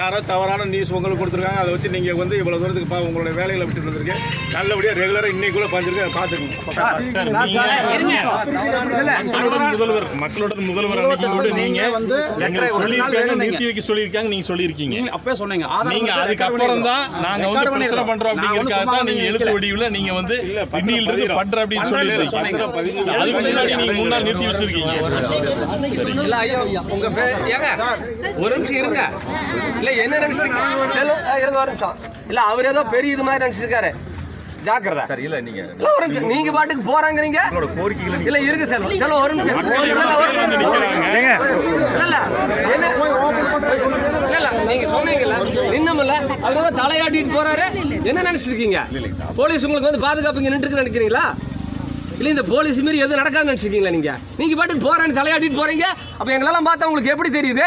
யாரோ தவறான நியூஸ் உங்களுக்கு கொடுத்துருக்காங்க. அதை வச்சு நீங்கள் வந்து இவ்வளோ தூரத்துக்கு பா உங்களுடைய வேலைகளை விட்டு வந்திருக்கேன் நல்லபடியாக ரெகுலராக இன்னைக்குள்ள பாஞ்சிருக்கு அதை பார்த்துக்கோங்க. முதல்வர் மக்களோட முதல்வர் அன்னைக்கு நீங்க வந்து நிறுத்தி வைக்க சொல்லியிருக்காங்க நீங்க சொல்லியிருக்கீங்க. அப்பவே சொன்னீங்க. ஆதாரம் நீங்க வந்து அதுக்கப்புறம் தான் நாங்க வந்து பிரச்சனை ஒண்ணும் அப்படிங்கறதுக்காக தான் சும்மா நீங்க வந்து எழுத்து நிக்கல. வடிவுல நீங்க வந்து இல்ல, பத்திரம் இன்னில இருந்து பதிகிறோம். பண்ற அப்படின்னு பதிவு அதுக்கு முன்னாடி நீங்க மூணு நாள் நிறுத்தி வச்சிருக்கீங்க. இல்ல ஐயா உங்க பேர் ஏங்க ஒரு நிமிஷம் இருங்க இல்ல என்ன நினைச்சிருக்கீங்க செல்வம் ஆ, இருங்க ஒரு நிமிஷம். இல்ல அவர் ஏதோ பெரிய இது மாதிரி நினைச்சிருக்காரு. ஜாக்கிரதை. சார் இல்ல நீங்க இல்ல ஒரு நிமிஷம். நீங்க பாட்டுக்கு போறாங்கறீங்க? உங்களோட கோரிக்கைகளை இல்ல இருக்கு செல்வம் செல்வம் ஒரு நிமிஷம். இல்ல, ஒரு நிமிஷம். இல்ல இல்ல. என்ன? இல்ல இல்ல நீங்க சொன்னீங்கல்ல. நின்னமில்ல. அவர் வந்து தலையாட்டிட்டு போறாரு. என்ன நினைச்சிருக்கீங்க? போலீஸ் உங்களுக்கு வந்து பாதுகாப்பு இங்க நினைக்கிறீங்களா? இல்ல இந்த போலீஸ் மாரி எதுவும் நடக்காதுன்னு நினைச்சிருக்கீங்களா நீங்க? நீங்க பாட்டுக்கு போறேன்னு தலையாட்டிட்டு போறீங்க. அப்ப எங்களெல்லாம் பார்த்தா உங்களுக்கு எப்படி தெரியுது?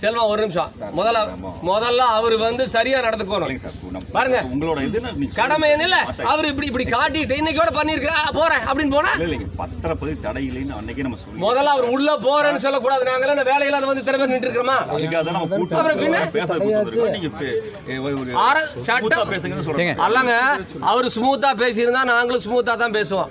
செல்வம் ஒரு நிமிஷம். முதல்ல முதல்ல அவர் வந்து சரியா நடந்துக்கணும். பாருங்க. உங்களோட இது நீங்க கடமை என்ன இல்ல அவர் இப்படி இப்படி காட்டிட்டு இன்னைக்கோட பண்ணிருக்கிறா போறேன் அப்படின்னு போனா? இல்ல இல்லைங்க பத்திரப்பதிவு தடை இல்லைன்னு அன்னைக்கே நம்ம சொல்லி முதல்ல அவர் உள்ள போறேன்னு சொல்லக்கூடாது. நாங்களாம் இந்த வேலையில அதை வந்து திறமை நின்று இருக்கிறோமா அப்புறம் பின்ன? நீங்க சட்டம் அல்லங்க அவர் ஸ்மூத்தா பேசியிருந்தா நாங்களும் ஸ்மூத்தா தான் பேசுவோம்.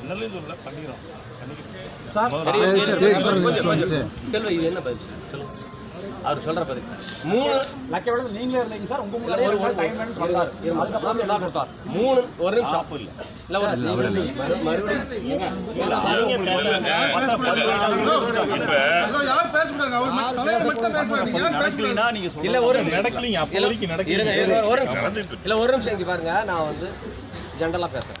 அண்ணலையும் சொல்லல பண்ணிக்கிறோம். செல்வ இது என்ன பதில்? அவர் சொல்ற பதில். மூணு லக்க விட நீங்களே இருந்தீங்க சார் உங்க கொடுத்தார். மூணு ஒரு நிமிஷம். இல்ல ஒரு நிமிஷம். பாருங்க. நான் வந்து ஜென்ரலா பேசுறேன்.